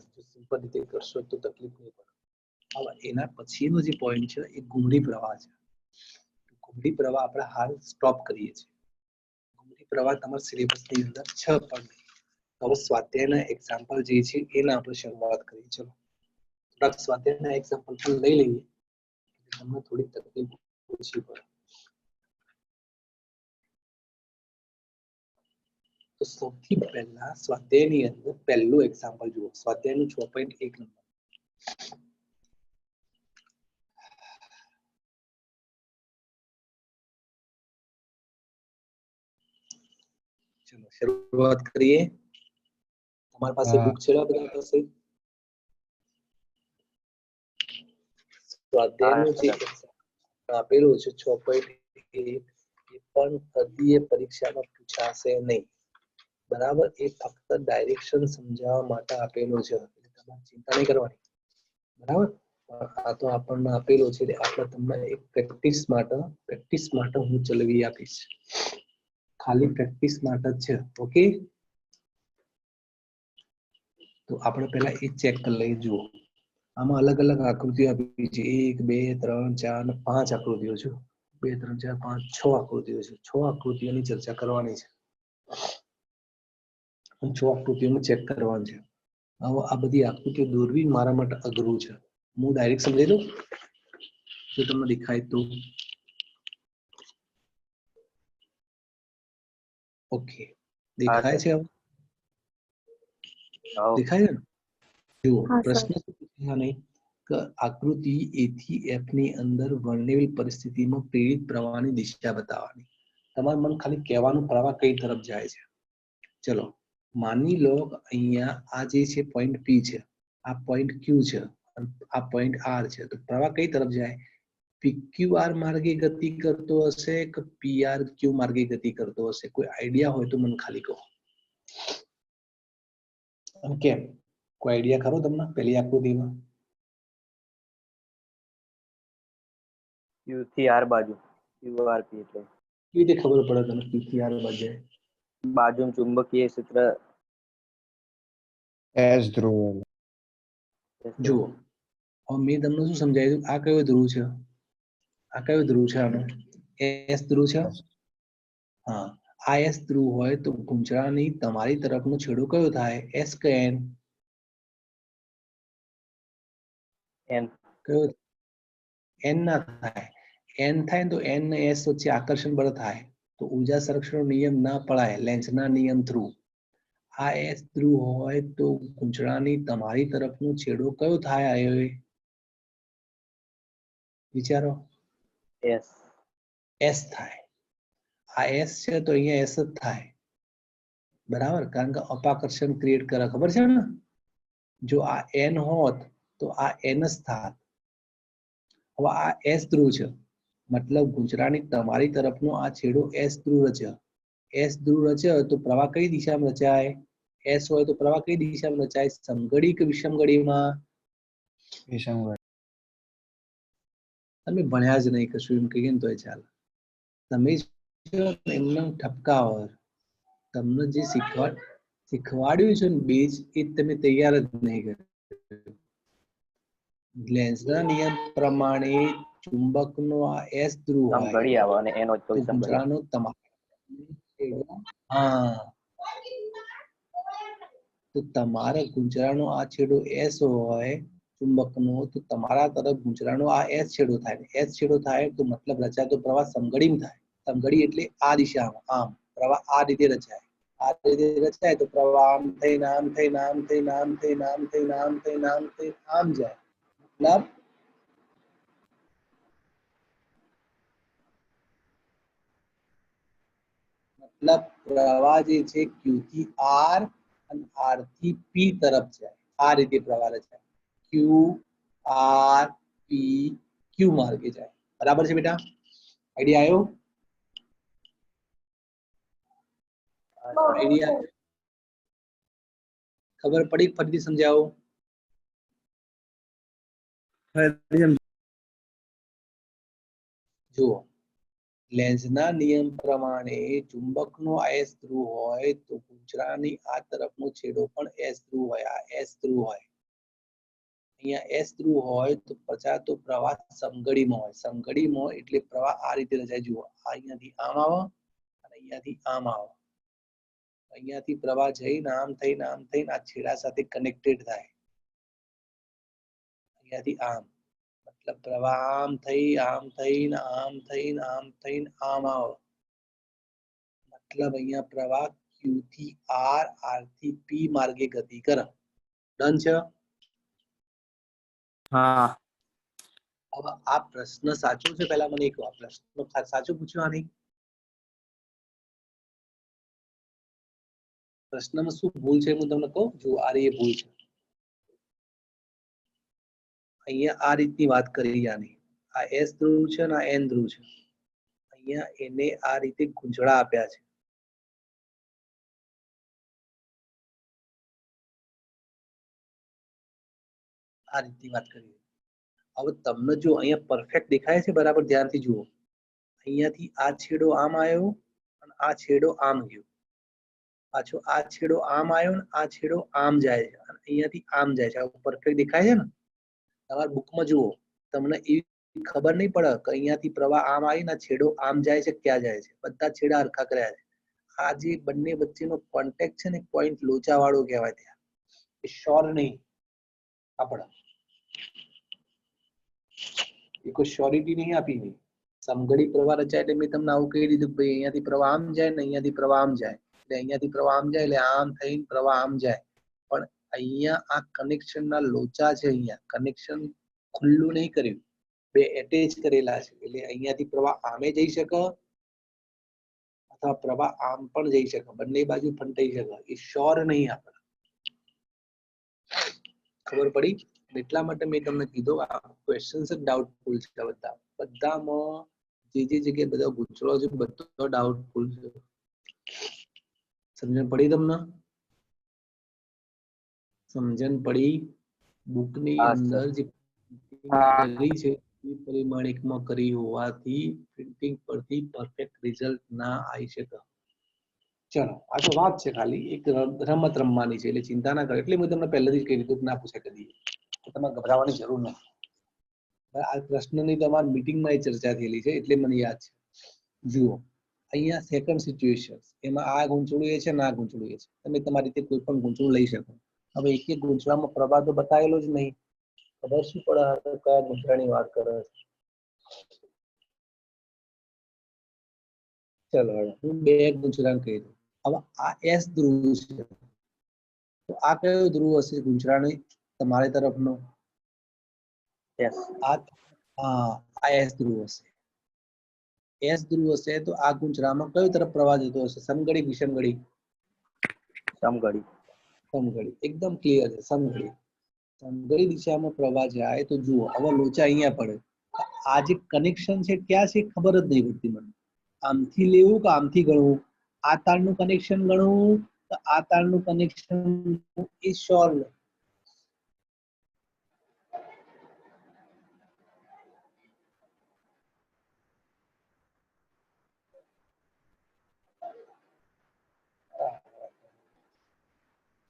Simple રીતે કરશો તો તકલીફ નહીં પડે. હવે એના પછીનો જે પોઈન્ટ છે, એ ઘૂમડી પ્રવાહ છે. ઘૂમડી પ્રવાહ આપણે હાલ સ્ટોપ કરીએ છીએ. ઘૂમડી પ્રવાહ તમારા સિલેબસની અંદર છ પણ હવે સ્વાધ્યાયના એક્ઝામ્પલ જે છે, એના આપણે શરૂઆત કરીએ. ચલો. થોડાક સ્વાધ્યાયના એક્ઝામ્પલ પણ લઈ લઈએ. તમને થોડી તકલીફ ઓછી પડે. તો સૌથી પહેલા સ્વાધ્યાયની અંદર પહેલું એક્ઝામ્પલ જુઓ સ્વાધ્યાયનું છ પોઈન્ટ એક નંબર ચલો શરૂઆત કરીએ તમારી પાસે હા. બુક છે બધા પાસે સ્વાધ્યાયનું જે આપેલું છે છ પોઈન્ટ એક એ પણ અધ્યય પરીક્ષામાં પૂછાશે નહીં બરાબર? એ ફક્ત ડાયરેક્શન સમજાવવા માટે આપેલો છે. તમારે ચિંતા નહીં કરવાની. બરાબર? આ તો આપણને આપેલો છે એટલે આપણે તમને એક પ્રેક્ટિસ માટે પ્રેક્ટિસ માટે હું ચલવી આપીશ. ખાલી પ્રેક્ટિસ માટે જ છે. ઓકે તો આપણે પહેલા એ ચેક કરી લઈએ, જુઓ. આમાં અલગ અલગ આકૃતિઓ આપી છે. એક, બે, ત્રણ, ચાર અને પાંચ આકૃતિઓ છે. બે, ત્રણ, ચાર, પાંચ, છ આકૃતિઓ છે. છ આકૃતિઓની ચર્ચા કરવાની છે. અને છ આકૃતિઓને ચેક કરવાની છે. હવે આ બધી આકૃતિઓ દોરવી મારા માટે અઘરું છે. હું ડાયરેક્ટ સમજાઈ દઉં? જો તમને દેખાય તો. ઓકે દેખાય છે હવે? દેખાય છે ને? જુઓ પ્રશ્ન શું નહીં આકૃતિ એ થી એફની અંદર વર્ણવેલ પરિસ્થિતિમાં પ્રેરિત પ્રવાહની દિશા બતાવવાની. તમારું મન ખાલી કહેવાનું પ્રવાહ કઈ તરફ જાય છે? ચલો. માની લો અહીંયા આ જે છે પોઈન્ટ પી છે આ પોઈન્ટ ક્યુ છે આ પોઈન્ટ આર છે તો પ્રવાહ કઈ તરફ જાય? પીક્યુઆર માર્ગે ગતિ કરતો હશે કે પીઆર ક્યુ માર્ગે ગતિ કરતો હશે? કોઈ આઈડિયા હોય તો મને ખાલી કહો. કેમ કોઈ આઈડિયા ખરો તમને પેલી આકૃતિમાં? ક્યુ થી આર બાજુ. QRP એટલે. કેવી રીતે ખબર પડે તમને ક્યુ થી આર બાજુ? બાજુ ચુંબકીય ક્ષેત્ર એસ ધ્રુવ. જુઓ. હવે મેં તમને શું સમજાવ્યું? આ કયો ધ્રુવ છે? આ કયો ધ્રુવ છે આનો? એસ ધ્રુવ છે? હા. આ એસ ધ્રુવ હોય તો ગુંચળાની તમારી તરફનો છેડો કયો થાય? એસ કે એન? એન. કયો? એન ના થાય. એન થાય તો એન ને એસ વચ્ચે આકર્ષણ બળ થાય. તો ઊર્જા સંરક્ષણ નિયમ ના પડાય. લેન્સના નિયમ થ્રુ. આ એસ ધ્રુવ હોય તો ગુંચળાની તમારી તરફનો છેડો કયો થાય આયો? વિચારો. એસ. એસ થાય. આ એસ છે તો અહીંયા એસ જ થાય. બરાબર? કારણ કે અપાકર્ષણ ક્રિએટ કરે. ખબર છે ને? જો આ એન હોત તો આ એન જ થાત. હવે આ એસ ધ્રુવ છે. મતલબ ગુજરાતની તમારી તરફનો આ છેડો એસ ધ્રુવ રચે એસ ધ્રુવ રચે તો પ્રવાહ કઈ દિશામાં રચાય? એસ હોય તો પ્રવાહ કઈ દિશામાં રચાય? સમગડી કે વિષમગઢ તમે ભણ્યા જ નહીં કશું એમ કહીએ ને તો ચાલે. તમે એમને ઠપકાવર તમને જે શીખવા શીખવાડ્યું છે ને બીજ એ તમે તૈયાર જ નહીં કર્યું. ગ્લેન્સના નિયમ પ્રમાણે ચુંબકનો આ એસ ધ્રુવ હોય. આવે અને. ગુંચળાનો તમારો હા. તો તમારે ગુંજરાનો આ છેડો એસ હોય, ચુંબકનો, તો તમારા તરફ ગુંજરાનો આ એસ છેડો થાય. એસ છેડો થાય તો મતલબ રચાતો પ્રવાહ સમઘડીમાં થાય. સમઘડી એટલે આ દિશામાં, આમ. પ્રવાહ આ રીતે રચાય. આ રીતે રચાય તો પ્રવાહ આમ થઈને આમ થઈને આમ થઈને આમ થઈને આમ થઈને આમ થઈને આમ થઈને, આમ જાય. મતલબ મતલબ પ્રવાહ જે છે ક્યુ થી આર અને આરથી પી તરફ જાય આ રીતે પ્રવાહ રચાય ક્યુ આર પી ક્યુ માર્ગે જાય બરાબર છે બેટા આઈડિયા આવ્યો આઈડિયા ખબર પડી કે ફરીથી સમજાવો જુઓ લેન્ઝના નિયમ પ્રમાણે ચુંબકનો એસ ધ્રુવ હોય તો ગુજરાની આ તરફનો છેડો પણ એસ ધ્રુવ હોય, આ એસ ધ્રુવ હોય. અહીંયા એસ ધ્રુવ હોય તો પછા તો પ્રવાહ સમઘડીમાં હોય. સમઘડીમાં એટલે પ્રવાહ આ રીતે રચાય. જુઓ અહીંયાથી આમ આવે અને અહીંયાથી આમ આવે. અહીંયાથી પ્રવાહ જઈને આમ થઈને આમ થઈને આ છેડા સાથે કનેક્ટેડ થાય. અહીંયાથી આમ. મતલબ પ્રવાહ આમ થઈ આમ થઈને આમ થઈને આમ થઈને આમ આવે મતલબ અહીંયા પ્રવાહ ક્યુ થી આર આરથી પી માર્ગે ગતિ કરે ડન છે હા હવે આ પ્રશ્ન સાચો છે પહેલા મને એક વાર પ્રશ્ન ખા- સાચું પૂછ્યું આની પ્રશ્નમાં શું ભૂલ છે હું તમને કહું જો આ રહી એ ભૂલ છે અહીંયા આ રીતની વાત કરી આની. આ એસ ધ્રુવ છે અને આ એન ધ્રુવ છે. અહીંયા એને આ રીતે ગૂંચળા આપ્યા છે. આ રીતની વાત કરી હવે તમને જો અહીંયા પરફેક્ટ દેખાય છે, બરાબર, ધ્યાનથી જુઓ. અહીંયાથી આ છેડો આમ આવ્યો અને આ છેડો આમ ગયો. પાછો આ છેડો આમ આવ્યો ને આ છેડો આમ જાય છે. અને અહીંયાથી આમ જાય છે. પરફેક્ટ દેખાય છે ને? તમારા બુકમાં જુઓ, તમને એવી ખબર નહીં પડે કે અહીંયાથી પ્રવાહ આમ આવીને છેડો આમ જાય છે, ક્યાં જાય છે. બધા છેડા હરખા કર્યા છે. આ જે બંને વચ્ચેનો કોન્ટેક્ટ છે ને પોઈન્ટ લોચા વાળો કહેવાય ત્યાં. એ શોર નહીં. આપણા એ કોઈ શ્યોરિટી નહીં આપી નહીં સમઘડી પ્રવાહ રચાય એટલે મેં તમને આવું કહી દીધું ભાઈ અહીંયાથી પ્રવાહ આમ જાય ને અહીંયાથી પ્રવાહ આમ જાય. એટલે અહીંયાથી પ્રવાહ આમ જાય એટલે આમ થઈને પ્રવાહ આમ જાય. અહીંયા આ કનેક્શન ના લોચા છે અહીંયા. કનેક્શન ખુલ્લું નહીં કર્યું. બે એટેચ કરેલા છે. એટલે અહીંયાથી પ્રવાહ આમે જઈ શકે અથવા પ્રવાહ આમ પણ જઈ શકે. બંને બાજુ ફંટાઈ શકે. એ શ્યોર નહીં આપણે. ખબર પડી? એટલા માટે મેં તમને કીધું, આ ક્વેશ્ચન્સ જ ડાઉટફુલ છે બધા. બધામાં જે જે જગ્યાએ બધા ગૂંચળો છે, બધો ડાઉટફુલ છે. સમજણ પડી તમને? સમજણ પડી. બુકની અંદર જે કરી છે એ પરિમાણિકમાં કરી હોવાથી પ્રિન્ટિંગ પરથી પરફેક્ટ રિઝલ્ટ ના આવી શકે. ચલો આ તો વાત છે ખાલી. એક રમત રમવાની છે એટલે ચિંતા ના કરો. એટલે મેં તમને પહેલેથી જ કહી દીધું કે ના પૂછે કદી. તમારે ગભરાવાની જરૂર નથી. આ પ્રશ્નની તમારી મીટિંગમાં એ ચર્ચા થયેલી છે એટલે મને યાદ છે. જુઓ અહીંયા સેકન્ડ સિચ્યુએશન એમાં આ ગૂંચળું એ છે ને આ ગૂંચળું એ છે. તમે તમારી રીતે કોઈ પણ ગૂંચળું લઈ શકો. હવે એક એક પ્રભાવ તો બતાવેલો જ નહીં. ખબર શું પડે કયા ગૂંચળાની વાત કરે છે? ચલો હું બે ગૂંચળા કહી દઉં. હવે આ એસ ધ્રુવ છે. તો આ કયો ધ્રુવ હશે ગૂંચળાની તમારી તરફનો? આ આ એસ ધ્રુવ હશે. એસ ધ્રુવ હશે તો આ ગૂંચળામાં કયો તરફ પ્રવાહ જતો હશે? સમઘડી વિષમઘડી? સમઘડી. સમઘડી, એકદમ ક્લિયર છે, સમઘડી. સમઘડી દિશામાં પ્રવાહ જાય તો જુઓ હવે લોચા અહીંયા પડે. આ જે કનેક્શન છે, ક્યાં છે ખબર જ નહીં પડતી મને. આમથી લેવું કે આમથી ગણવું? આ તારનું કનેક્શન ગણવું? તો આ તારનું કનેક્શન એ શ્યોર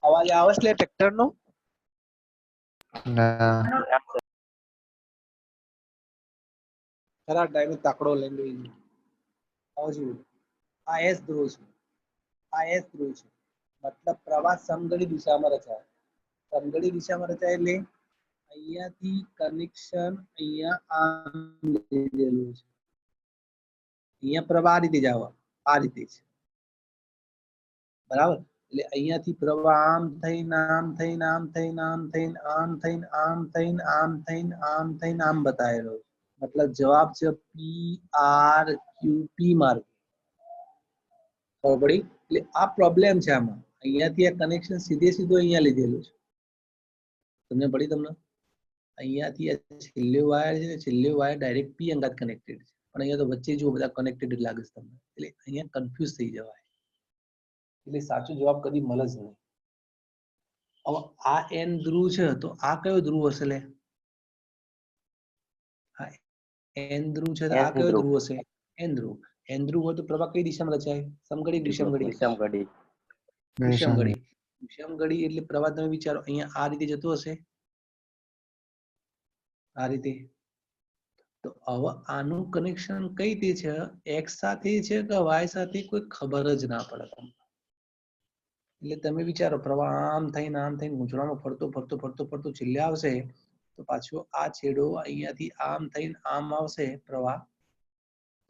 અવાજ આવે છે ટ્રેક્ટર નો? ના. ખરા ટાઈમે તાકડો લઈને બેસી આવજો આ એસ ધ્રુવ છે. આ એસ ધ્રુવ છે. મતલબ પ્રવાહ સમઘડી દિશામાં રચાય. સમઘડી દિશામાં રચાય એટલે અહીંયાથી કનેક્શન અહીંયા આમ લીધેલું છે. અહીંયા પ્રવાહ આ રીતે જ આવે આ રીતે છે. બરાબર? એટલે અહીંયાથી પ્રવાહ આમ થઈને આમ થઈને આમ થઈને આમ થઈને આમ થઈને આમ થઈને આમ થઈને આમ થઈને, આમ બતાવેલો. મતલબ જવાબ છે પી આર ક્યુ પી માર્ગ. ખબર પડી? એટલે આ પ્રોબ્લેમ છે આમાં. અહીંયાથી આ કનેક્શન સીધે સીધું અહીંયા લીધેલું છે. તમને પડી તમને? અહીંયાથી આ છેલ્લો વાયર છે છેલ્લો વાયર ડાયરેક્ટ પી અંગાત કનેક્ટેડ છે. પણ અહીંયા તો વચ્ચે જો બધા કનેક્ટેડ લાગે છે તમને. એટલે અહીંયા કન્ફ્યુઝ થઈ જવાય. એટલે સાચો જવાબ કદી મળે જ નહીં. હવે આ એન ધ્રુવ છે તો આ કયો ધ્રુવ હશે લે? એન ધ્રુવ છે તો આ કયો ધ્રુવ. ધ્રુવ હશે? એન ધ્રુવ. એન્દ્રુ હોય તો પ્રવાહ કઈ દિશામાં રચાય? સમઘડી વિષમઘડી. વિષમ ઘડી વિષમઘડી. વિષમઘડી એટલે પ્રવાહ તમે વિચારો અહીંયા આ રીતે જતો હશે? આ રીતે. તો હવે આનું કનેક્શન કઈ રીતે છે? એક્સ સાથે છે કે વાય સાથે? કોઈ ખબર જ ના પડે તમને. એટલે તમે વિચારો, પ્રવાહ આમ થઈને આમ થઈને ગૂંચળામાં ફરતો ફરતો ફરતો ફરતો છેલ્લે આવશે, તો પાછો આ છેડો અહીંયાથી આમ થઈને આમ આવશે, પ્રવાહ.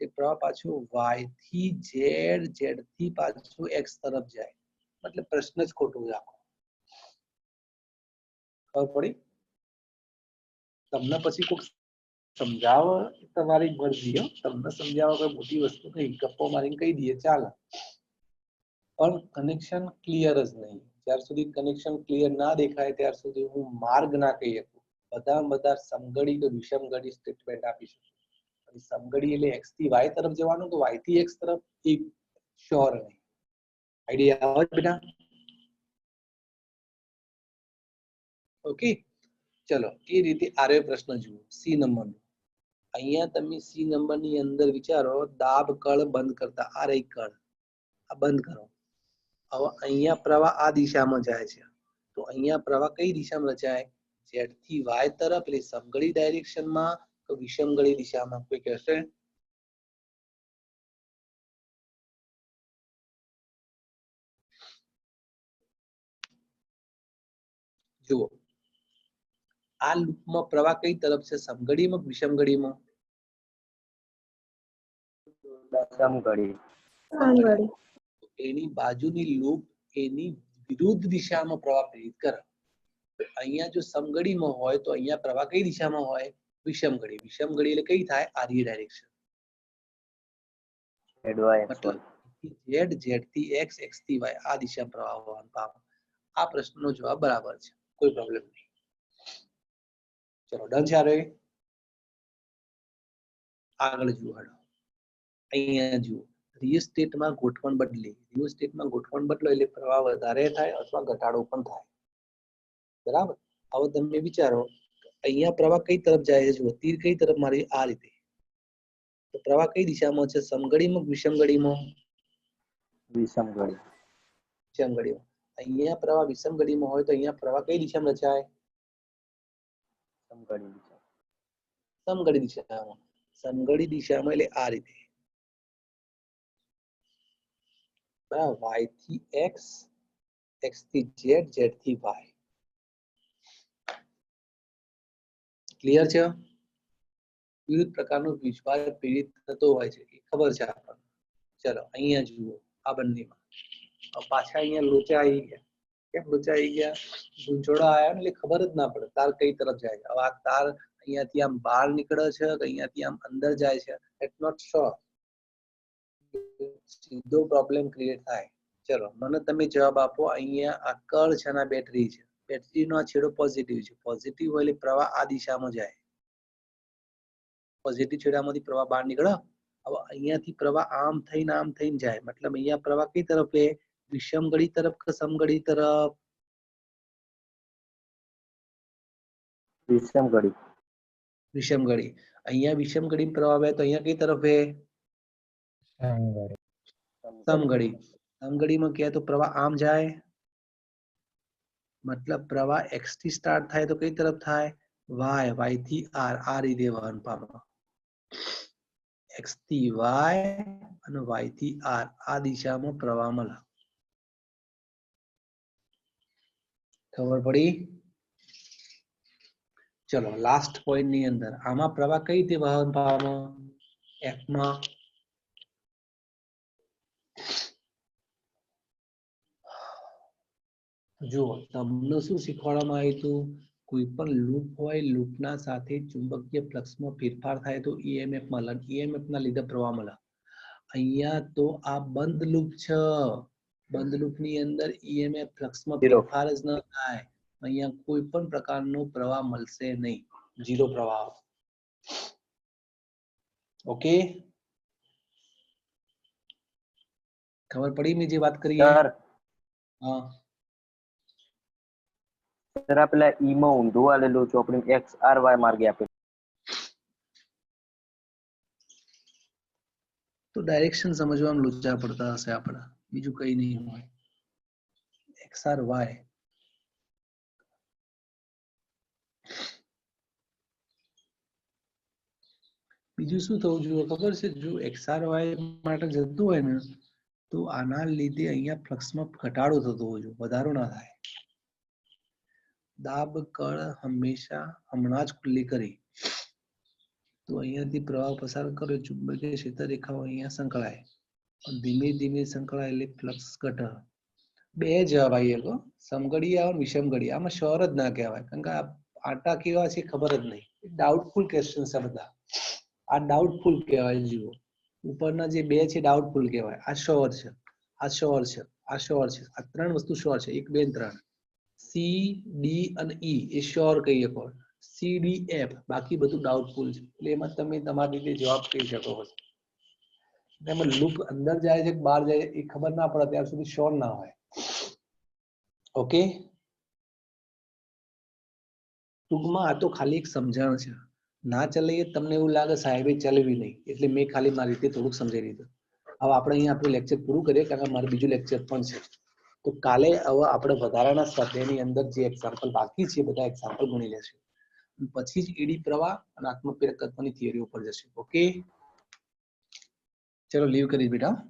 એ પ્રવાહ પાછો વાયથી ઝેડ ઝેડથી પાછું એક્સ તરફ જાય. મતલબ પ્રશ્ન જ ખોટો છે આખો. ખબર પડી? તમને પછી કોઈક સમજાવો એ તમારી મરજી હો. તમને સમજાવવા કોઈ મોટી વસ્તુ નહીં. ગપ્પો મારીને કહી દઈએ. ચાલે. પણ કનેક્શન ક્લિયર જ નહીં જ્યાર સુધી કનેક્શન ક્લિયર ના દેખાય ત્યાર સુધી હું માર્ગ ના કહી શકું બધા બધા સમગડી કે વિષમગડી સ્ટેટમેન્ટ આપી શકું અને સમગડી એટલે એક્સથી વાય તરફ જવાનું તો વાયથી એક્સ તરફ એ શ્યોર નહીં આઈડિયા આવે છે બેટા ઓકે ચલો એ રીતે આરે પ્રશ્ન જુઓ સી નંબર અહીંયા તમે સી નંબરની અંદર વિચારો દાબ કળ બંધ કરતા આ રહી કળ આ બંધ કરો હવે અહીંયા પ્રવાહ આ દિશામાં જાય છે. તો અહીંયા પ્રવાહ કઈ દિશામાં રચાય? ઝેડથી વાય તરફ એટલે સમગળી ડાયરેક્શનમાં તો વિષમગળી દિશામાં? કોઈ કહેશે? જુઓ. આ લૂપમાં પ્રવાહ કઈ તરફ છે? સમગડીમાં કે વિષમગડીમાં વિષમ ઘડી સાંગળી એની બાજુની લૂપ એની વિરુદ્ધ દિશામાં પ્રવાહ પ્રેરિત કરે. અહીંયા જો સમગડીમાં હોય તો અહીંયા પ્રવાહ કઈ દિશામાં હોય? વિષમગડી વિષમગડી એટલે કઈ થાય? આર્ય ડાયરેક્શન ઝેડ ઝેડથી એક્સ એક્સથી વાય. આ દિશામાં પ્રવાહ વહન પામે આ પ્રશ્નનો જવાબ બરાબર છે. કોઈ પ્રોબ્લેમ નહીં. ચલો ડન છે? આગળ જુઓ અહીંયા જુઓ. રિયલ સ્ટેટમાં ગોઠવણ બદલી. સ્ટેટમાં ગોઠવણ બદલો એટલે પ્રવાહ વધારે થાય અથવા ઘટાડો પણ થાય. બરાબર? હવે તમે વિચારો અહીંયા પ્રવાહ કઈ તરફ જાય છે? જુઓ તીર કઈ તરફ મારી આ રીતે. તો પ્રવાહ કઈ દિશામાં છે? સમગડીમાં કે વિષમગડીમાં વિષમ અહીંયા પ્રવાહ વિષમગડીમાં હોય તો અહીંયા પ્રવાહ કઈ દિશામાં રચાય? વિષમ દિશા. વિષમ દિશામાં. સમગડી દિશામાં એટલે આ રીતે. બરાબર વાયથી એક્સ એક્સથી ઝેડ ઝેડથી વાય ક્લિયર છે? વિવિધ પ્રકારનો વિશ્વાસ પીડિત થતો હોય છે. એ ખબર છે આપણને. ચલો, અહીંયા જુઓ, આ બંનેમાં. પાછા અહીંયા લોચા આવી ગયા. કેમ લોચા આવી ગયા? ગુંચોડા આવ્યા એટલે ખબર જ ના પડે. તાર કઈ તરફ જાય છે? હવે આ તાર અહીંયાથી આમ બહાર નીકળે છે અહીંયાથી આમ અંદર જાય છે? એટ નોટ શ્યોર સીધો પ્રોબ્લેમ ક્રિએટ થાય. ચલો મને તમે જવાબ આપો અહીંયા આ કળ છે અને બેટરી છે. બેટરીનો આ છેડો પોઝિટિવ છે. પોઝિટિવ હોય એટલે પ્રવાહ આ દિશામાં જાય. પોઝિટિવ છેડામાંથી પ્રવાહ બહાર નીકળે. હવે અહીંયાથી પ્રવાહ આમ થઈને આમ થઈને જાય. મતલબ અહીંયા પ્રવાહ કઈ તરફ લે? વિષમગળી તરફ કે સમગળી તરફ? વિષમ ઘડી વિષમગળી અહીંયા વિષમગળી પ્રવાહ વહે તો અહીંયા કઈ તરફ વહે સમઘડી સમઘડીમાં કહે તો પ્રવાહ આમ જાય. મતલબ પ્રવાહ x થી સ્ટાર્ટ થાય તો કઈ તરફ થાય? વાય y થી આર આ રીતે વહન પામે x થી y અને y થી r. આ દિશામાં પ્રવાહ મળે ખબર પડી? ચલો લાસ્ટ પોઈન્ટની અંદર. આમાં પ્રવાહ કઈ રીતે વહન પામે? F માં જુઓ તમને શું શીખવાડવામાં આવ્યું હતું? કોઈ પણ લૂપ હોય લૂપના સાથે ચુંબકીય ફ્લક્સમાં ફેરફાર થાય તો ઈએમએફ મળે ઈએમએફ ના લીધે પ્રવાહ મળે અહીંયા તો આ બંધ લૂપ છે. બંધ લૂપની અંદર ઈએમએફ ફ્લક્સમાં ફેરફાર જ ન થાય. અહીંયા કોઈ પણ પ્રકારનો પ્રવાહ મળશે નહીં. જીરો પ્રવાહ. ઓકે? ખબર પડી મેં જે વાત કરી? હા. સર આ પેલા ઈ ઊંધું આલેલું ચોપડી એક્સ આર વાય માર્ગે આપેલું. તો ડાયરેક્શન સમજવામાં લોચા પડતા હશે આપણા. બીજું કઈ નહીં હોય. X R Y. બીજું શું થવું જોઈએ? ખબર છે, જો એક્સ આર વાય માટે જતું હોય ને, તો આના લીધે અહીંયા ફ્લક્સમાં ઘટાડો થતો હોય જોઈએ વધારો ના થાય. દાબ કળ હંમેશા હમણાં જ ખુલ્લી કરી. તો અહીંયાથી પ્રવાહ પસાર કર્યો, ચુંબકીય ક્ષેત્ર રેખાઓ અહીંયા સંકળાય. ધીમે ધીમે સંકળાય એટલે ફ્લક્સ ઘટે બે જવાબ આવી શકો સમઘડી આવે વિષમઘડી આમાં શ્યોર જ ના કહેવાય. કારણ કે આ આટા કેવા છે ખબર જ નહીં. ડાઉટફુલ ક્વેશ્ચન છે બધા. આ ડાઉટફુલ કહેવાય જુઓ. ઉપરના જે બે છે ડાઉટફુલ કહેવાય. આ શ્યોર છે. આ શ્યોર છે. આ શ્યોર છે. આ ત્રણ વસ્તુ શ્યોર છે. એક, બે, ત્રણ. સી ડી અને ઈ એ શ્યોર કહી શકો સી ડી એફ બાકી બધું ડાઉટફુલ છે. એટલે એમાં તમે તમારી રીતે જવાબ કહી શકો છો. એમાં લૂપ અંદર જાય છે બહાર જાય એ ખબર ના પડે ત્યાર સુધી શ્યોર ના હોય. ઓકે ટૂંકમાં આ તો ખાલી એક સમજણ છે. ના ચલાવીએ તમને એવું લાગે સાહેબે ચલાવી નહીં. એટલે મેં ખાલી મારી રીતે થોડુંક સમજાવી દીધું. હવે આપણે અહીંયા આપણું લેક્ચર પૂરું કરીએ કારણ કે મારે બીજું લેક્ચર પણ છે. તો કાલે હવે આપણે વધારાના સ્વાધ્યાયની અંદર જે એક્ઝામ્પલ બાકી છે બધા એક્ઝામ્પલ ગણી લેશું. પછી જ એડી પ્રવાહ અને આત્મપ્રેરક થિયરી ઉપર જશે. ઓકે ચલો લીવ કરી બેટા.